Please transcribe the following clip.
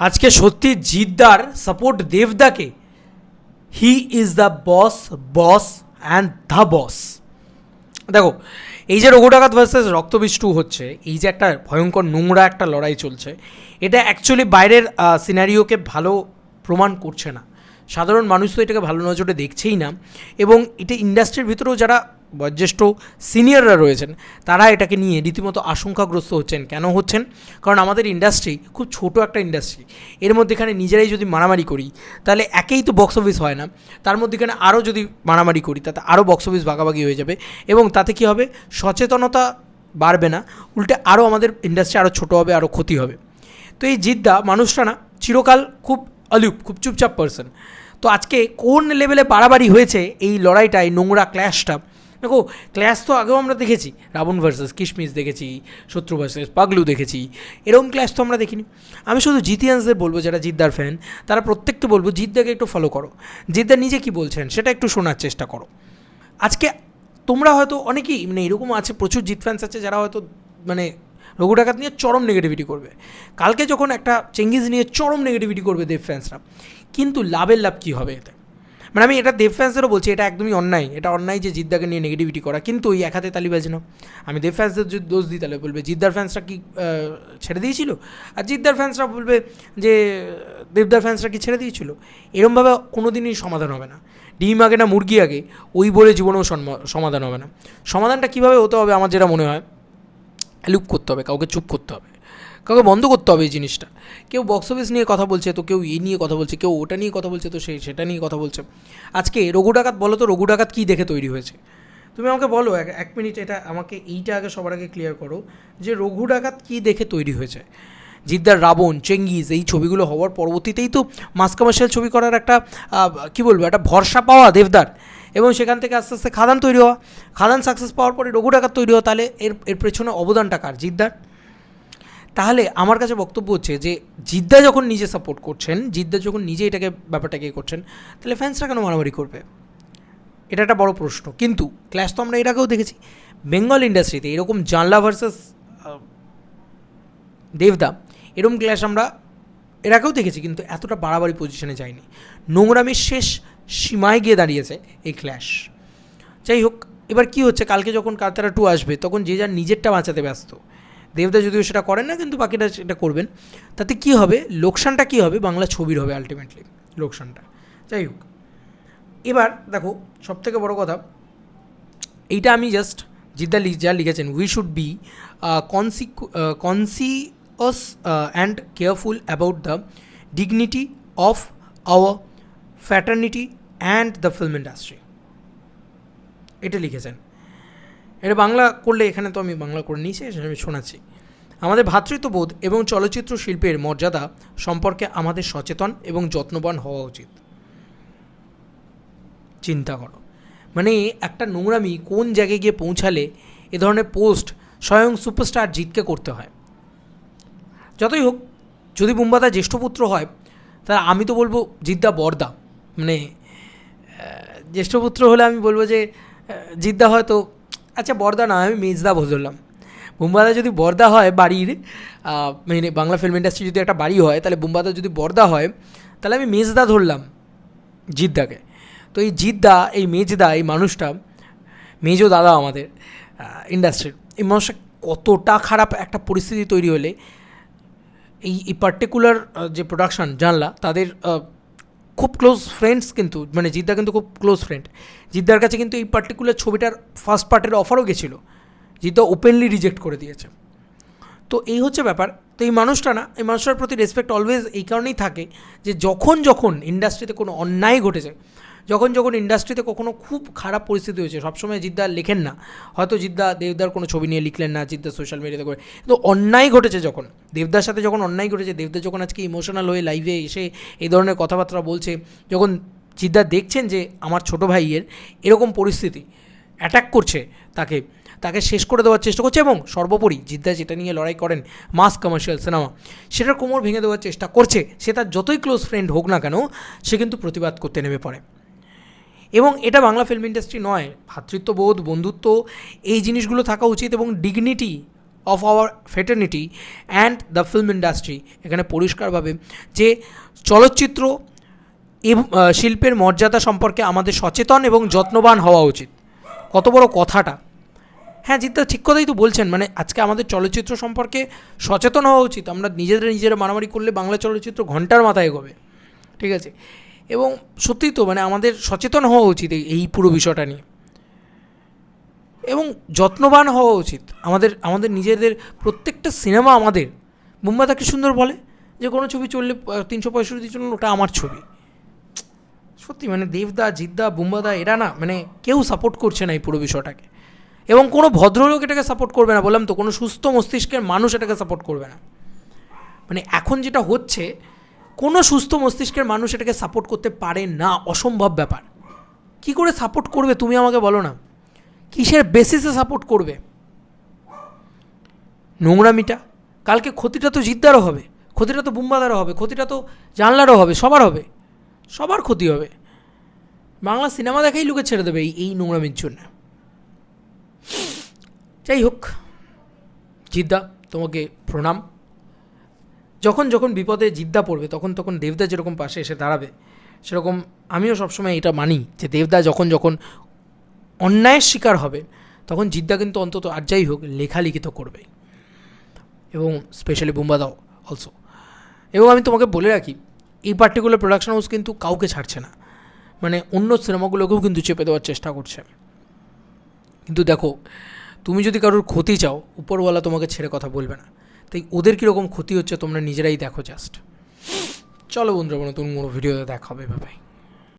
আজকে সত্যি জিদ্দার support দেবদাকে। He is the boss boss and the boss দেখো, এই যে রঘু ডাকাত ভার্সেস রক্তবিষ্টু হচ্ছে, এই যে একটা ভয়ঙ্কর নোংরা একটা লড়াই চলছে, এটা অ্যাকচুয়ালি বাইরের সিনারিওকে ভালো প্রমাণ করছে না। সাধারণ মানুষ তো এটাকে ভালো নজরে দেখছেই না। এবং এটা ইন্ডাস্ট্রির ভিতরেও যারা বয়োজ্যেষ্ঠ সিনিয়ররা রয়েছেন, তারা এটাকে নিয়ে রীতিমতো আশঙ্কাগ্রস্ত হচ্ছেন। কেন হচ্ছেন? কারণ আমাদের ইন্ডাস্ট্রি খুব ছোট একটা ইন্ডাস্ট্রি এর মধ্যেখানে নিজেরাই যদি মারামারি করি, তাহলে একেই তো বক্স অফিস হয় না। তার মধ্যেখানে আরও যদি মারামারি করি, তাতে আরও বক্স অফিস ভাগাভাগি হয়ে যাবে এবং তাতে কী হবে? সচেতনতা বাড়বে না, উল্টে আরও আমাদের ইন্ডাস্ট্রি আরও ছোটো হবে, আরও ক্ষতি হবে। তো এই জিদ্দা মানুষটা না, চিরকাল খুব অলুপ খুব চুপচাপ পার্সন তো আজকে কোন লেভেলে বাড়াবাড়ি হয়েছে এই লড়াইটা এই নোংরা ক্ল্যাশটা দেখো ক্ল্যাশ তো আগেও আমরা দেখেছি। রাবণ ভার্সেস কিশমিশ দেখেছি, শত্রু ভার্সেস পাগলু দেখেছি। এরকম ক্ল্যাশ তো আমরা দেখিনি। আমি শুধু জিতিয়ানসদের বলব, যারা জিদ্দার ফ্যান তারা প্রত্যেককে বলব, জিদ্দাকে একটু ফলো করো। জিদ্দা নিজে কি বলছেন, সেটা একটু শোনার চেষ্টা করো। আজকে তোমরা হয়তো অনেকেই মানে এরকম আছে, প্রচুর জিত ফ্যান্স আছে, যারা হয়তো মানে রঘু ডাকাত নিয়ে চরম নেগেটিভিটি করবে। কালকে যখন একটা চেঙ্গিজ নিয়ে চরম নেগেটিভিটি করবে দেব ফ্যান্সরা কিন্তু লাভের লাভ কী হবে এতে? মানে আমি এটা দেব ফ্যান্সদেরও বলছি, এটা একদমই অন্যায়। এটা অন্যায় যে জিদ্দাকে নিয়ে নেগেটিভিটি করা। কিন্তু ওই এক হাতে তালি বাজে না আমি দেব ফ্যান্সদের যদি দোষ দিই, তাহলে বলবে, জিদ্দার ফ্যান্সরা কি ছেড়ে দিয়েছিল? আর জিদ্দার ফ্যান্সরা বলবে যে, দেবদার ফ্যান্সরা কি ছেড়ে দিয়েছিল? এরমভাবে কোনো দিনই সমাধান হবে না। ডিম আগে না মুরগি আগে, ওই বলে জীবনেও সমাধান হবে না। সমাধানটা কীভাবে হতে হবে, আমার যেটা মনে হয়, লুপ করতে হবে, কাউকে চুপ করতে হবে। কাউকে বন্ধ করতে হবে এই জিনিসটা। কেউ বক্স অফিস নিয়ে কথা বলছে, তো কেউ এই নিয়ে কথা বলছে, কেউ ওটা নিয়ে কথা বলছে, তো সে সেটা নিয়ে কথা বলছে। আজকে রঘু ডাকাত, বলো তো রঘু ডাকাত কী দেখে তৈরি হয়েছে? তুমি আমাকে বলো এক এক মিনিট এটা আমাকে এইটা আগে সবার আগে ক্লিয়ার করো যে রঘু ডাকাত কী দেখে তৈরি হয়েছে। জিদ্দার রাবণ, চেঙ্গিজ, এই ছবিগুলো হওয়ার পরবর্তীতেই তো মাস কমার্শিয়াল ছবি করার একটা কী বলব, একটা ভরসা পাওয়া দেবদার। এবং সেখান থেকে আস্তে আস্তে খাদান তৈরি হওয়া। খাদান সাকসেস পাওয়ার পরে রঘু ডাকাত তৈরি হওয়া, তাহলে এর এর পেছনে অবদানটা কার? জিদ্দার? তাহলে আমার কাছে বক্তব্য হচ্ছে যে, জিদ্দা যখন নিজে সাপোর্ট করছেন, জিদ্দা যখন নিজে এটাকে, ব্যাপারটাকে করছেন, তাহলে ফ্যান্সরা কেন মারামারি করবে? এটা একটা বড় প্রশ্ন। কিন্তু ক্ল্যাশ তো আমরা এর আগেও দেখেছি। বেঙ্গল ইন্ডাস্ট্রিতে এরকম জানলা ভার্সেস দেবদা, এরকম ক্ল্যাশ আমরা এর আগেও দেখেছি, কিন্তু এতটা বাড়াবাড়ি পজিশনে যায়নি। নোংরামির শেষ সীমায় গিয়ে দাঁড়িয়েছে এই ক্ল্যাশ যাই হোক, এবার কি হচ্ছে? কালকে যখন কালতারা টু আসবে, তখন যে যার নিজেরটা বাঁচাতে ব্যস্ত। দেবদা যদিও সেটা করেন না, কিন্তু বাকিটা সেটা করবেন। তাতে কি হবে? লোকসানটা কি হবে? বাংলা ছবির হবে আলটিমেটলি লোকসানটা। যাই হোক। এবার দেখো সব থেকে বড় কথা, এইটা আমি জাস্ট জিদ্দা যা লিখেছেন we should be consci conscious and careful about the dignity of our fraternity and the film industry এটা লিখেছেন। এটা বাংলা করলে এখানে তো আমি বাংলা করে নিয়েছি আমি শোনাচ্ছি। আমাদের ভ্রাতৃত্ববোধ এবং চলচ্চিত্র শিল্পের মর্যাদা সম্পর্কে আমাদের সচেতন এবং যত্নবান হওয়া উচিত। চিন্তা করো। মানে একটা নোংরামি কোন জায়গায় গিয়ে পৌঁছালে এ ধরনের পোস্ট স্বয়ং সুপারস্টার জিতকে করতে হয়? যতই হোক, যদি বুম্বাদা জ্যেষ্ঠ পুত্র হয়, তাহলে আমি তো বলব জিদ্দা বর্দা। মানে জ্যেষ্ঠ পুত্র হলে আমি বলব যে জিদ্দা হয়তো আচ্ছা বর্দা না, আমি মেজদা বললাম বুম্বাদা যদি বর্দা হয় বাড়ির মানে বাংলা ফিল্ম ইন্ডাস্ট্রি যদি একটা বাড়ি হয়, তাহলে বুম্বাদা যদি বর্দা হয়, তাহলে আমি মেজদা ধরলাম জিদ্দাকে। তো এই জিদ্দা, এই মেজদা এই মানুষটা মেজো দাদা আমাদের ইন্ডাস্ট্রির এই মানুষটা কতটা খারাপ একটা পরিস্থিতি তৈরি হলে, এই পার্টিকুলার যে প্রোডাকশন জানলা, তাদের খুব ক্লোজ ফ্রেন্ডস কিন্তু মানে জিদ্দা কিন্তু খুব ক্লোজ ফ্রেন্ড জিদ্দার কাছে কিন্তু এই পার্টিকুলার ছবিটার ফার্স্ট পার্টের অফারও গেছিল। জিদ্দা ওপেনলি রিজেক্ট করে দিয়েছে। তো এই হচ্ছে ব্যাপার। তো এই মানুষটা না, এই মানুষটার প্রতি রেসপেক্ট অলওয়েজ এই কারণেই থাকে যে যখন যখন ইন্ডাস্ট্রিতে কোনো অন্যায় ঘটেছে যখন যখন ইন্ডাস্ট্রিতে কখনো খুব খারাপ পরিস্থিতি হয়েছে, সবসময় জিদ্দা লেখেন না। হয়তো জিদ্দা দেবদার কোনো ছবি নিয়ে লিখলেন না, জিদ্দা সোশ্যাল মিডিয়াতে করে। কিন্তু অন্যায় ঘটেছে যখন, দেবদার সাথে যখন অন্যায় ঘটেছে, দেবদা যখন আজকে ইমোশনাল হয়ে লাইভে এসে এই ধরনের কথাবার্তা বলছে, যখন জিদ্দা দেখছেন যে আমার ছোটো ভাইয়ের এরকম পরিস্থিতি অ্যাটাক করছে তাকে তাকে শেষ করে দেওয়ার চেষ্টা করছে এবং সর্বোপরি জিদ্দা যেটা নিয়ে লড়াই করেন মাস কমার্শিয়াল সিনেমা সেটার কোমর ভেঙে দেওয়ার চেষ্টা করছে। সে তার যতই ক্লোজ ফ্রেন্ড হোক না কেন, সে কিন্তু প্রতিবাদ করতে নেমে পড়ে। এবং এটা বাংলা ফিল্ম ইন্ডাস্ট্রি নয়। ভ্রাতৃত্ববোধ বন্ধুত্ব, এই জিনিসগুলো থাকা উচিত এবং dignity of our fraternity and the film industry এখানে পরিষ্কারভাবে যে চলচ্চিত্র শিল্পের মর্যাদা সম্পর্কে আমাদের সচেতন এবং যত্নবান হওয়া উচিত। কত বড় কথাটা। হ্যাঁ জিদ্দা ঠিক কথাই তো বলছেন। মানে আজকে আমাদের চলচ্চিত্র সম্পর্কে সচেতন হওয়া উচিত। আমরা নিজেদের নিজেরা মারামারি করলে বাংলা চলচ্চিত্র ঘণ্টার মাথায় এগোবে। ঠিক আছে? এবং সত্যিই তো মানে আমাদের সচেতন হওয়া উচিত এই- পুরো বিষয়টা নিয়ে। এবং যত্নবান হওয়া উচিত। আমাদের আমাদের নিজেদের প্রত্যেকটা সিনেমা আমাদের। মুম্বাই তাকে সুন্দর বলে? যে কোনো ছবি চললে তিনশো পঁয়ষট্টি চললে ওটা আমার ছবি। সত্যি মানে দেবদা, জিদ্দা, বুম্বাদা, এরা না মানে কেউ সাপোর্ট করছে না এই পুরো বিষয়টাকে। এবং কোনো ভদ্রলোক এটাকে সাপোর্ট করবে না। বললাম তো, কোনো সুস্থ মস্তিষ্কের মানুষ এটাকে সাপোর্ট করবে না। মানে এখন যেটা হচ্ছে কোনো সুস্থ মস্তিষ্কের মানুষ এটাকে সাপোর্ট করতে পারে না, অসম্ভব ব্যাপার। কি করে সাপোর্ট করবে তুমি আমাকে বলো না? কিসের বেসিসে সাপোর্ট করবে? নোংরামিটা? কালকে ক্ষতিটা তো জিদ্দারও হবে, ক্ষতিটা তো বুম্বাদারও হবে, ক্ষতিটা তো জানলারও হবে, সবার হবে, সবার ক্ষতি হবে। বাংলা সিনেমা দেখাই লোকে ছেড়ে দেবে এই এই নোংরামির জন্য। যাই হোক, জিদ্দা, তোমাকে প্রণাম। যখন যখন বিপদে জিদ্দা পড়বে, তখন তখন দেবদা যেরকম পাশে এসে দাঁড়াবে, সেরকম আমিও সবসময় এটা মানি যে দেবদা যখন যখন অন্যায়ের শিকার হবে, তখন জিদ্দা কিন্তু অন্তত আর যাই হোক লেখালিখিত করবে। এবং স্পেশালি বুম্বাদাও অলসো এবং আমি তোমাকে বলে রাখি, এই পার্টিকুলার প্রোডাকশন হাউস কিন্তু কাউকে ছাড়ছে না। মানে অন্য সিনেমাগুলোকেও কিন্তু চেপে দেওয়ার চেষ্টা করছে। কিন্তু দেখো, তুমি যদি কারোর ক্ষতি চাও, উপরওয়ালা তোমাকে ছেড়ে কথা বলবে না। তাই ওদের কীরকম ক্ষতি হচ্ছে তোমরা নিজেরাই দেখো জাস্ট চলো বন্ধুরা নতুন কোনো ভিডিওতে দেখা হবে ভাই